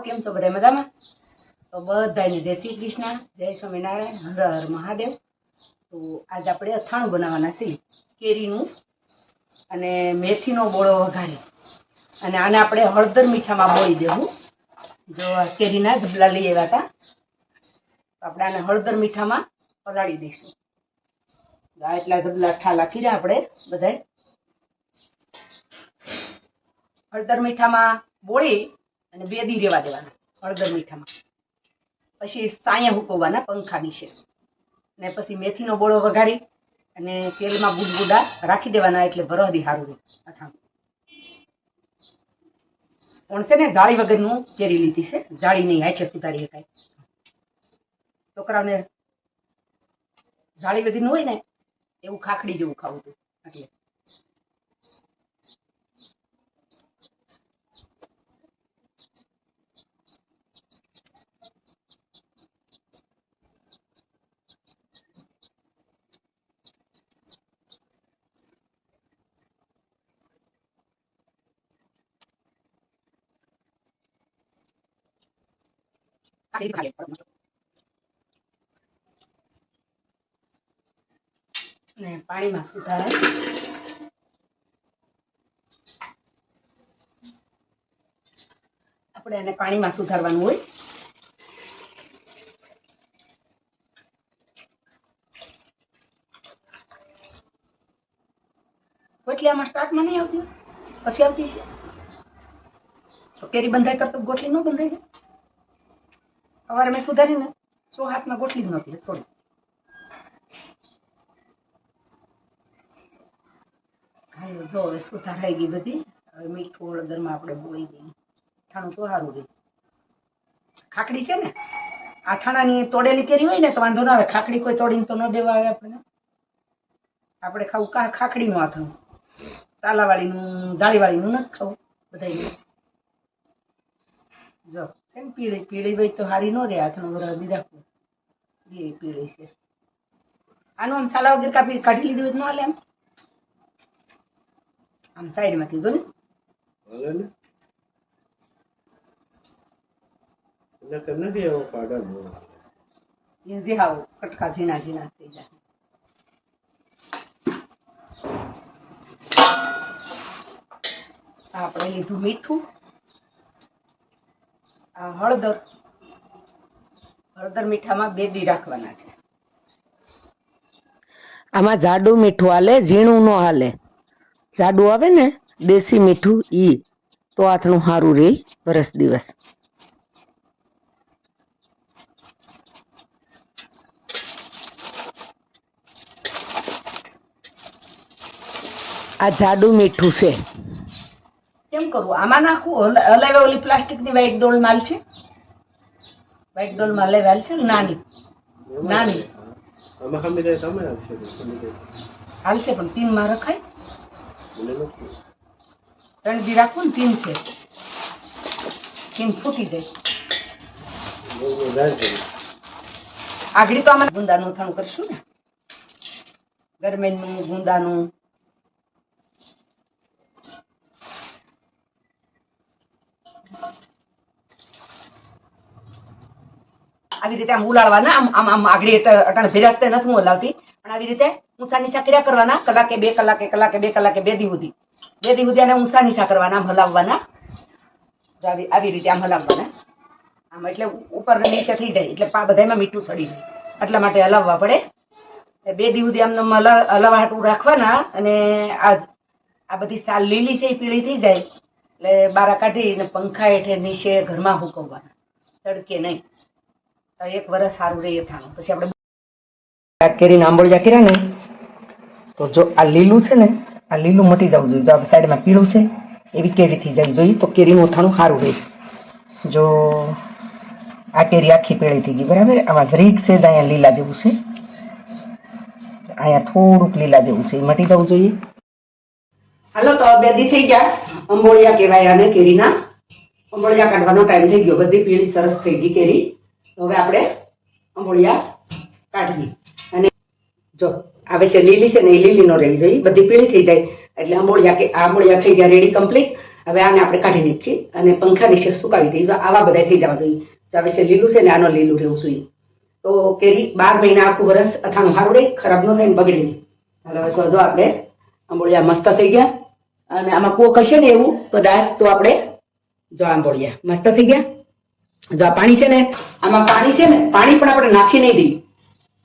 કેમ છો બધા મજામાં? તો બધાને જય શ્રી કૃષ્ણ, જય સ્વામિનારાયણ, હર હર મહાદેવ. તો આજ આપણે અથાણું બનાવવાના છીએ, કેરીનું અને મેથીનો બોળો વઘારી. અને આને આપણે હળદર મીઠામાં બોળી દેવું. જો કેરીના ઝબલા લઈ આવ્યા હતા, તો આપણે આને હળદર મીઠામાં પલાળી દઈશું. આ એટલા ઝબલા ઠા લાખી રહ્યા આપણે બધાય. હળદર મીઠામાં બોળી અને બે દી રેવા દેવાના, હળદર મીઠામાં. પછી સાયા હુકવવાના પંખા નીચે ને પછી મેથીનો બોળો વઘારી અને તેલમાં બુડબુડા રાખી દેવાના એટલે વરહદી સારું અથાણું. પણ છે ને, જાળી વગરનું કેરી લીધી છે, જાળી નહીં હાચે સુધારી શકાય. છોકરાઓને જાળી વગરનું હોય ને, એવું ખાખડી જેવું ખાવું હતું એટલે. ને પાણીમાં સુધારે. આપણે એને પાણીમાં સુધારવાનું હોય. ગોટલી આમાં સ્ટાર્ટમાં નહીં આવતી? પછી આવતી છે તો કેરી બંધાય કરતા ગોટલી ન બંધાય. છે સવારે મેં સુધારીને સો હાથમાં ગોઠલી જ નહોતી સોરી હાલો, જો હવે સુધારાઈ ગઈ બધી. હવે મીઠું હળદરમાં આપણે બોળી દઈએ. થાણું તો સારું રહે. ખાખડી છે ને? આ થાણાની તોડેલી કેરી હોય ને, તો વાંધો ના આવે. ખાખડી કોઈ તોડીને તો ન દેવા આવે આપણને. આપણે ખાવું કા ખાકડીનું આ થવું ચાલાવાળીનું, જાળીવાળીનું નથી ખાવું. બધાય જો. કેમ પીળી? પીળી ભાઈ તો હારી નો રે હાથનો વરાવી રાખો એ પીળી છે. આનું આમ સાલા વગર કાપી કાઢી લીધું ન હાલે એમ. આમ સાઈડમાંથી જો ને. હાલે ને. નકર નથી એવો પાડા બહુ. એ જે હાવ કટકા ઝીણા ઝીણા થઈ જાય. આપણે લીધું મીઠું. હળદર. હળદર મીઠામાં બે દી રાખવાના છે. આમાં જાડું મીઠું હાલે, ઝીણું નો હાલે. જાડું આવે ને, દેશી મીઠું, ઈ. તો આથણું સારું રહે વરસ દિવસ. આ જાડું મીઠું છે. કેમ કરવું આમાં નાખવું હલ- ઓલી પ્લાસ્ટિકની વ્હાઈટ ડોલ માલ છે. વ્હાઈટ ડોલ માલ હલાવેલ છે નાની. નાની. હાલશે પણ તીનમાં રખાય ત્રણ દી રાખવું ને તીન છે. તીન ફૂટી જાય. આગળ તો આમાં ગુંદાનું અથાણું કરશું ને. ગરમેનનું ગુંદાનું આવી રીતે આમ ઉલાળવાના, આમ આમ આમ આગળ અટાણે ભેરાસ્તે નથી હું હલાવતી. પણ આવી રીતે ઊંસા નીચા કર્યા કરવાના, કલાકે બે, કલાકે કલાકે બે કલાકે બે દી સુધી. બે દી સુધી આને ઊંસા નીચા કરવાના, આમ હલાવવાના. આવી રીતે આમ હલાવવાના. આમ એટલે ઉપર નીચે થઈ જાય, એટલે પા બધામાં મીઠું સડી જાય. એટલા માટે હલાવવા પડે. બે દી સુધી આમને હલાવાટું રાખવાના અને આ આ બધી સાલ લીલી છે એ પીળી થઈ જાય. એટલે બારા કાઢીને પંખા હેઠે નીચે ઘરમાં હુકવવાના. તડકે નહીં. એક વર્ષ સારું રહે થાણું. પછી આપણે કેરીના આંબોળિયા કર્યા ને, તો જો આ લીલું છે ને, આ લીલું મટી જવું જોઈએ. જો આ સાઈડમાં પીળું છે, એવી કેરી થઈ જવી જોઈએ તો કેરીનું ઓથાણું સારું રહે. જો આ કેરી આખી પીળી થઈ ગઈ, બરાબર? આમાં ગ્રીક છે અહીંયા લીલા જેવું છે. અહીંયા થોડુંક લીલા જેવું છે. એ મટી જવું જોઈએ. હાલો, તો બે દી થઈ ગયા. અંબોળિયા કહેવાય અને કેરીના. અંબોળિયા કાઢવાનો ટાઈમ થઈ ગયો. બધી પીળી સરસ થઈ ગઈ કેરી. હવે આપણે અંબોળિયા કાઢવી અને જો આવે છે લીલી છે ને એ લીલી નો રહેવી જોઈએ બધી પીળી થઈ જાય. એટલે આંબોળિયા કે આંબોળિયા થઈ ગયા રેડી કમ્પ્લીટ હવે આને આપણે કાઢી નાખીએ અને પંખા નીચે સુકાવી દઈએ. આવા બધા થઈ જવા જોઈએ. જો આવે છે લીલું છે ને આનો લીલું રહેવું જોઈએ. તો કેરી બાર મહિના આખું વરસ અથાણું સારું રહે, ખરાબ ન થાય ને બગડી નહીં. હવે જો આપણે આંબોળિયા મસ્ત થઈ ગયા. અને આમાં કોક હશે ને એવું કદાચ તો આપણે જો આંબોળિયા મસ્ત થઈ ગયા. જો આ પાણી છે ને, આમાં પાણી છે ને, પાણી પણ આપણે નાખી નહીં દઈએ.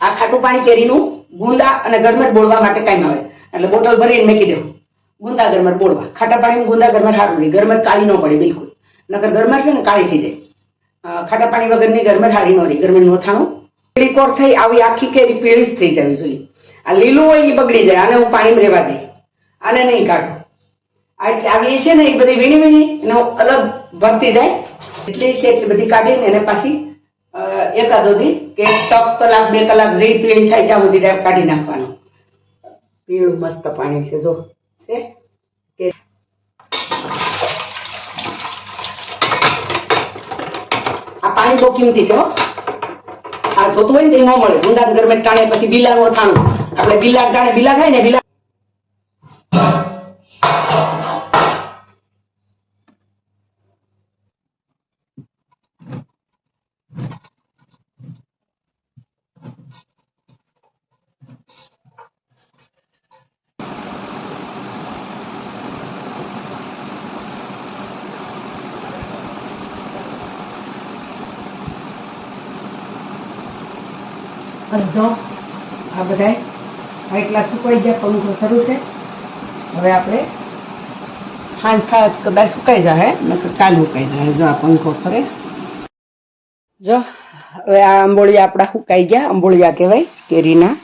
આ ખાટું પાણી કેરીનું ગુંદા અને ગરમર બોળવા માટે કાંઈ આવે એટલે બોટલ ભરીને મૂકી દેવું. ગુંદા ગરમર બોળવા. ખાટા પાણીમાં ગુંદા ગરમર સારું નહીં. ગરમર કાળી ન પડે, બિલકુલ. નકર ગરમર છે ને કાળી થઈ જાય. ખાટા પાણી વગરની ગરમર હારી ન રહી. ગરમર નોથાણું પીળી કોર થઈ, આવી આખી કેરી પીળી જ થઈ જવી જોઈએ. આ લીલું હોય એ બગડી જાય. આને હું પાણીમાં રહેવા દઈ આને નહીં કાઢું. આવી છે ને એ બધી વીણી વીણી એનો અલગ ભરતી જાય. એટલી છે એટલી બધી કાઢીને એને પાછી અ, એકાદો દી કે ટક કલાક બે કલાક જે પીળી થાય ત્યાં સુધી કાઢી નાખવાનું. પીળું મસ્ત પાણી છે જો. છે? આ પાણી બહુ કિંમતી છે હો. આ જોતું હોય ને એ ન મળે. ગુંદા ગરમે ટાણે પછી બિલા નો થાણું. આપણે બિલા ટાણે બિલા થાય ને બિલા અને જો આ બધાય આ એટલા સુકાઈ ગયા પંખો શરૂ છે. હવે આપણે હાંજ થાય કદાચ સુકાઈ જાય નકર કાલ સુકાઈ જાય જો આ પંખો ફરે. જો, હવે આ આંબોળિયા આપણા સુકાઈ ગયા, આંબોળિયા કહેવાય, કેરીના.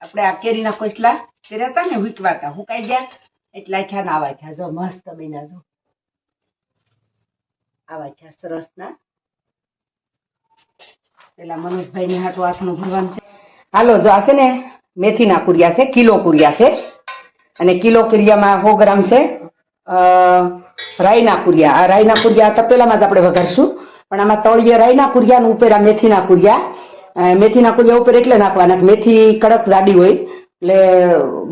આપણે આ કેરીના કોસલા કર્યા હતા ને વીટવા હતા હુકાઈ ગયા એટલા થયા ને આવા થયા. જો મસ્ત બન્યા, જો. આવા થયા, સરસ ના. પેલા મનોજભાઈ ને હાટું હાથનું ભરવાનું છે. હાલો, જો આ છે ને મેથીના કુરિયા છે, કિલો કુરિયા છે. અને કિલો કુરિયામાં સો ગ્રામ છે રાઈના કુરિયા. આ રાઈના કુરિયા તપેલામાં જ આપણે વઘારશું. પણ આમાં તળિયે રાઈના કુરિયા અને ઉપેરા મેથીના કુરિયા. મેથીના કુરિયા ઉપર એટલે નાખવાના. મેથી કડક જાડી હોય, એટલે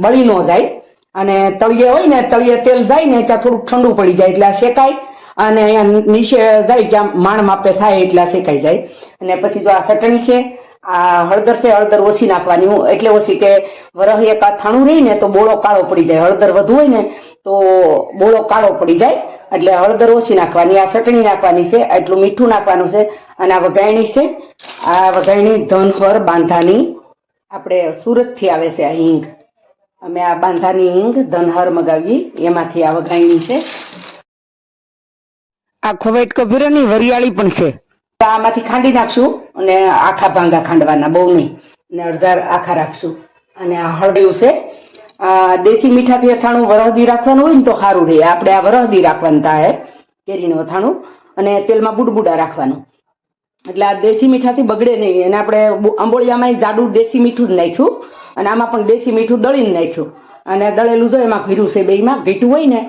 બળી ન જાય. અને તળિયે હોય ને, તળિયે તેલ જાય ને, ત્યાં થોડુંક ઠંડુ પડી જાય એટલે આ શેકાય. અને અહીંયા નીચે જાય ત્યાં માણ માપે થાય એટલે આ શેકાઈ જાય. અને પછી જો આ ચટણી છે, આ હળદર છે, હળદર ઓછી નાખવાની. એટલે ઓછી કે વરહ એક આ થાણું રહી ને તો બોળો કાળો પડી જાય. હળદર વધુ હોય ને તો બોળો કાળો પડી જાય. એટલે હળદર ઓછી નાખવાની આ ચટણી નાખવાની છે એટલું મીઠું નાખવાનું છે અને આ વઘાયણી છે. આ વઘાયણી ધનહર બાંધાની. આપણે સુરતથી આવે છે આ હિંગ. અમે આ બાંધાની હિંગ ધનહર મગાવી એમાંથી આ વઘાયણી છે. આ ખોવાઈટ કભીરાની વરિયાળી પણ છે. તો આમાંથી ખાંડી નાખશું અને આખા ભાંગા ખાંડવાના બહુ નહીં. ને અડધા આખા રાખશું. અને આ હળદિયું છે દેશી મીઠાથી અથાણું વરહદી રાખવાનું હોય ને તો સારું રહે. આપણે આ વરહદી રાખવાનું થાય કેરીનું અથાણું અને તેલમાં બુડબુડા રાખવાનું. એટલે આ દેશી મીઠાથી બગડે નહીં. અને આપણે આંબોળિયામાં જાડું દેશી મીઠું જ નાખ્યું અને આમાં પણ દેશી મીઠું દળીને નાખ્યું. અને દળેલું જો એમાં ભીરું છે બેમાં ઘીટું હોય ને.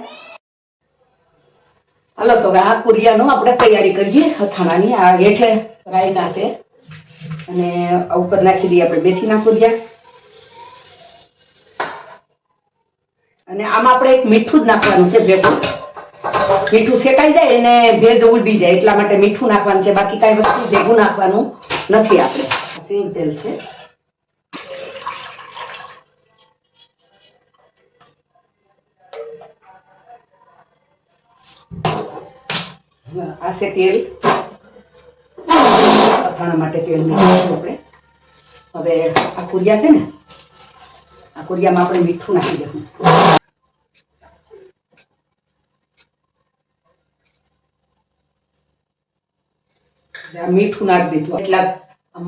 હાલો, તો હવે આ કુરિયાનું આપણે તૈયારી કરીએ અથાણાની. આ હેઠે રાયના છે. અને ઉપર નાખી દઈએ આપણે બેથીના કુરિયા. અને આમાં આપણે એક મીઠું જ નાખવાનું છે ભેગું. મીઠું શેકાઈ જાય અને ભેજ ઉડી જાય, એટલા માટે મીઠું નાખવાનું છે. બાકી કાંઈ વસ્તુ ભેગું નાખવાનું નથી આપણે. સિંગ તેલ છે. આ છે તેલ. અથાણા માટે તેલ આપણે. હવે આ કુરિયા છે ને આ કોરિયામાં આપણે મીઠું નાખી દઉં મીઠું નાખી દીધું. એટલા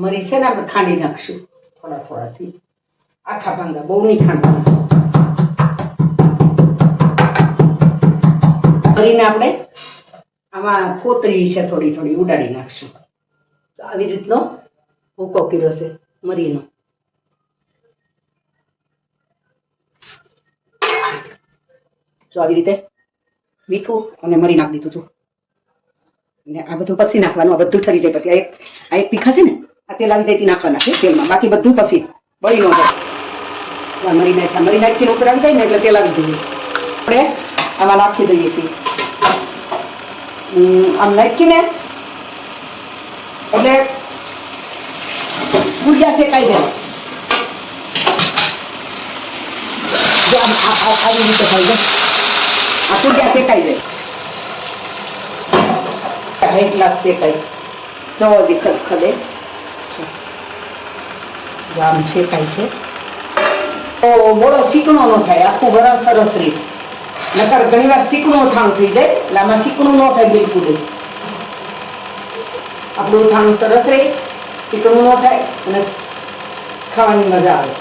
મરી છે ને આપણે ખાંડી નાખશું. થોડા થોડાથી. આખા ભાંગા, બહુ નહીં ખાંડવાના. મરીને આપણે આમાં કોતરી છે થોડી થોડી ઉડાડી નાખશું. આવી રીતનો ભૂકો કર્યો છે, મરીનો. જો આવી રીતે મીઠું અને મરી નાખી દીધું છું અને આ બધું પછી નાખવાનું, આ બધું ઠરી જાય પછી. આ એક આ એક પીખા છે ને, આ તેલ આવી જાય નાખવાના છે તેલમાં. બાકી બધું પછી બળી ન જાય. મરી નાખ્યા. મરી નાખીને ઉપર આવી જાય ને એટલે તેલ આવી જોઈએ આપણે આમાં નાખી દઈએ છીએ. આમ નાખીને એટલે ગુડિયા શેકાઈ જાય. આવી રીતે થઈ જાય. આ ક્યાં શેકાઈ જાય? એટલા શેકાય જો હજી ખદ ખદે. જો આમ શેકાય છે. તો બોળો શીકણો ન થાય, આખું બરાબર સરસ રહે. નકર ઘણી વાર શીકણું અથાણું થઈ જાય, એટલે શીકણું ન થાય બિલકુલ આપણું અથાણું સરસ રહે શીકણું ન થાય, અને ખાવાની મજા આવે.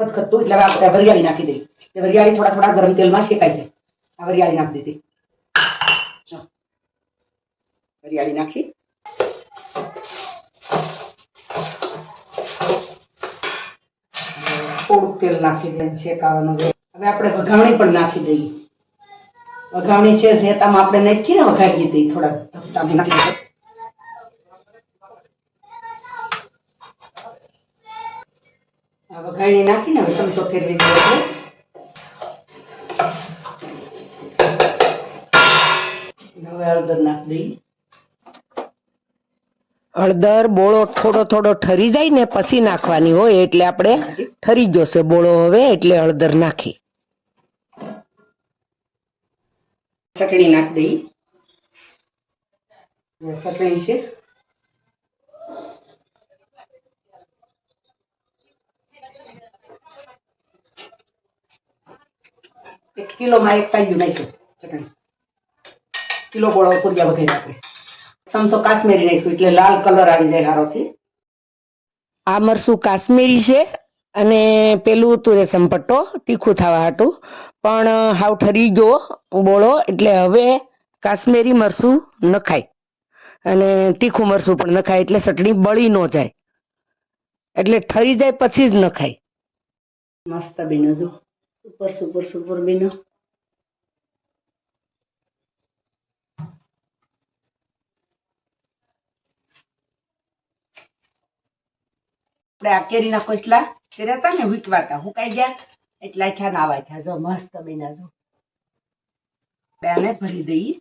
ખતખતું એટલે આપણે વરિયાળી નાખી દઈ વરિયાળી થોડા થોડા ગરમ તેલમાં શેકાય છે. આ વરિયાળી નાખી દીધી. વરિયાળી નાખી. થોડુંક તેલ નાખી દઈએ, શેકાવાનું હવે આપણે વઘાવણી પણ નાખી દઈએ. વઘાવણી છે જેતામાં આપણે નાખીને વઘારીએ દઈએ થોડા ધબકામાં નાખી દઈએ નાખીને હવે ચમચો ફેરવી દઈએ છે હવે હળદર નાખી દઈએ હળદર બોળો થોડો થોડો ઠરી જાય ને પછી નાખવાની હોય એટલે આપણે ઠરી જશે બોળો હવે એટલે હળદર નાખી. ચટણી નાખી દઈએ ચટણી છે. એક કિલોમાં એક સાઈઝ નાખ્યું. ચટણી. કિલો ગોળો પૂર્યા વગેરે આપણે સમસો કાશ્મીરી નાખ્યું એટલે લાલ કલર આવી જાય હારોથી. આ મરસું કાશ્મીરી છે અને પેલું હતું રેશમ પટ્ટો તીખું થવા હાટું પણ હાવ ઠરી ગયો બોળો એટલે હવે કાશ્મીરી મરસું નખાય. અને તીખું મરસું પણ નખાય એટલે ચટણી બળી ન જાય. એટલે ઠરી જાય પછી જ નખાય. મસ્ત બીનો જો. Super super super vino. આપણે આ કેરીના કોસલા હતા ને હતા હુકાઈ ગયા એટલા છા નાવા છે જો મસ્ત બીના જો બેને ભરી દઈએ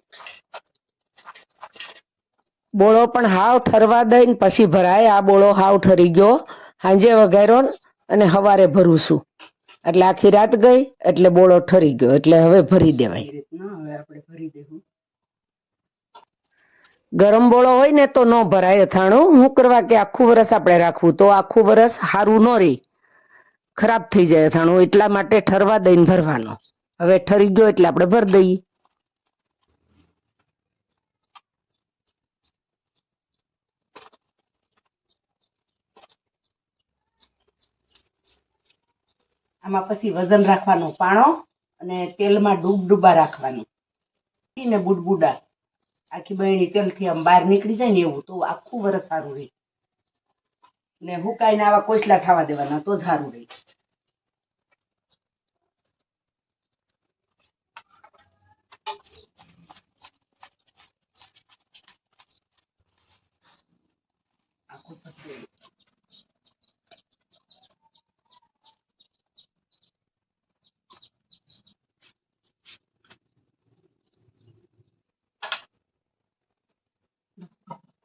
બોળો પણ હાવ ઠરવા દઈને પછી ભરાય. આ બોળો હાવ ઠરી ગયો. સાંજે વઘાર્યો અને હવારે ભરું છું. એટલે આખી રાત ગઈ એટલે બોળો ઠરી ગયો એટલે હવે ભરી દેવાય. હવે આપણે ભરી દેવું. ગરમ બોળો હોય ને તો ન ભરાય અથાણું. હું કરવા કે આખું વરસ આપણે રાખવું તો આખું વરસ સારું ન રે. ખરાબ થઈ જાય અથાણું એટલા માટે ઠરવા દઈને ભરવાનો. હવે ઠરી ગયો એટલે આપણે ભરી દઈએ. આમાં પછી વજન રાખવાનું પાણો અને તેલમાં ડૂબ ડૂબા રાખવાનું. ને બુડબુડા. આખી બહેણી તેલથી આમ બહાર નીકળી જાય ને એવું, તો આખું વરસ સારું રહે. ને હુકાઈને આવા કોચલા થવા દેવાના, તો સારું રહે આખું પતલું.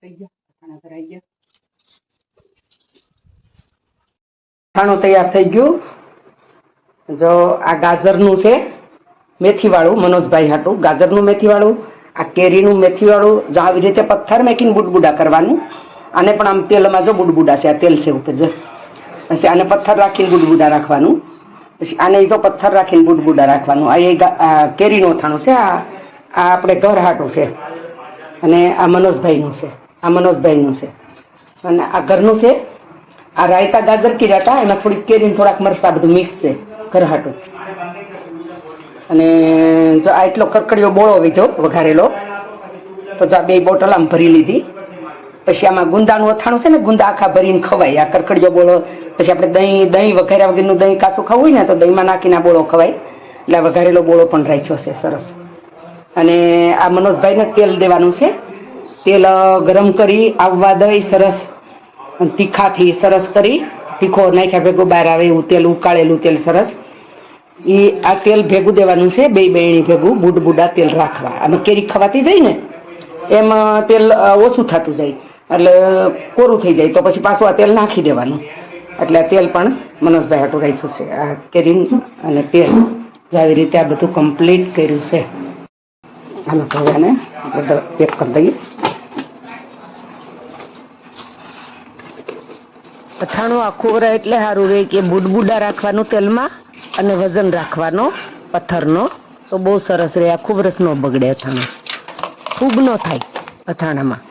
થઈ ગયા ખાણા ભરાઈ ગયા અથાણું તૈયાર થઈ ગયું. જો આ ગાજરનું છે મેથીવાળું, મનોજભાઈ હાટું. ગાજરનું મેથીવાળું, આ કેરીનું મેથીવાળું, જો આવી રીતે પથ્થર મેકીને બુડબુડા કરવાનું. આને પણ આમ તેલમાં જો બુડબુડા છે, આ તેલ છે ઉપર જો. પછી આને પથ્થર રાખીને બુડબુડા રાખવાનું. પછી આને જો પથ્થર રાખીને બુડબુડા રાખવાનું. આ એ કેરીનું અથાણું છે, આ આ આપણે ઘર હાટું છે. અને આ મનોજભાઈનું છે, આ મનોજભાઈનું છે. અને આ ઘરનું છે આ રાયતા ગાજર કીધા હતા, એમાં થોડીક કેરીને થોડાક મરસા બધું મિક્સ છે, ઘરહાટું. અને જો આ એટલો કડકડીયો બોળો વીધો વઘારેલો, તો જો આ બે બોટલ આમ ભરી લીધી. પછી આમાં ગુંદાનું અથાણું છે ને, ગુંદા આખા ભરીને ખવાય. આ કરકડીયો બોળો, પછી આપણે દહીં દહીં વઘાર્યા વગરનું દહીં કાસું ખાવું હોય ને, તો દહીંમાં નાખીને બોળો ખવાય. એટલે વઘારેલો બોળો પણ રાખ્યો છે, સરસ. અને આ મનોજભાઈને તેલ દેવાનું છે. તેલ ગરમ કરી, આવવા દઈ, સરસ. તીખાથી સરસ કરી, તીખો નાખ્યા ભેગું બહાર આવે એવું તેલ, ઉકાળેલું તેલ સરસ. એ આ તેલ ભેગું દેવાનું છે, બે બેણી ભેગું બુડ બુડા તેલ રાખવા. અને કેરી ખવાતી જાય ને, એમ તેલ ઓછું થતું જાય. એટલે કોરું થઈ જાય, તો પછી પાછું આ તેલ નાખી દેવાનું. એટલે આ તેલ પણ મનોજભાઈ હાટું રાખ્યું છે. આ કેરી અને તેલ આવી રીતે આ બધું કમ્પ્લીટ કર્યું છે. હાલો તો આને આપણે પેક કરી દઈએ. અથાણું આખું રહે એટલે સારું રહે કે બુડબુડા રાખવાનું તેલમાં અને વજન રાખવાનો પથ્થરનો. તો બહુ સરસ રહે. આખું વરસ ન બગડે અથાણું. ખૂબ ન થાય અથાણામાં.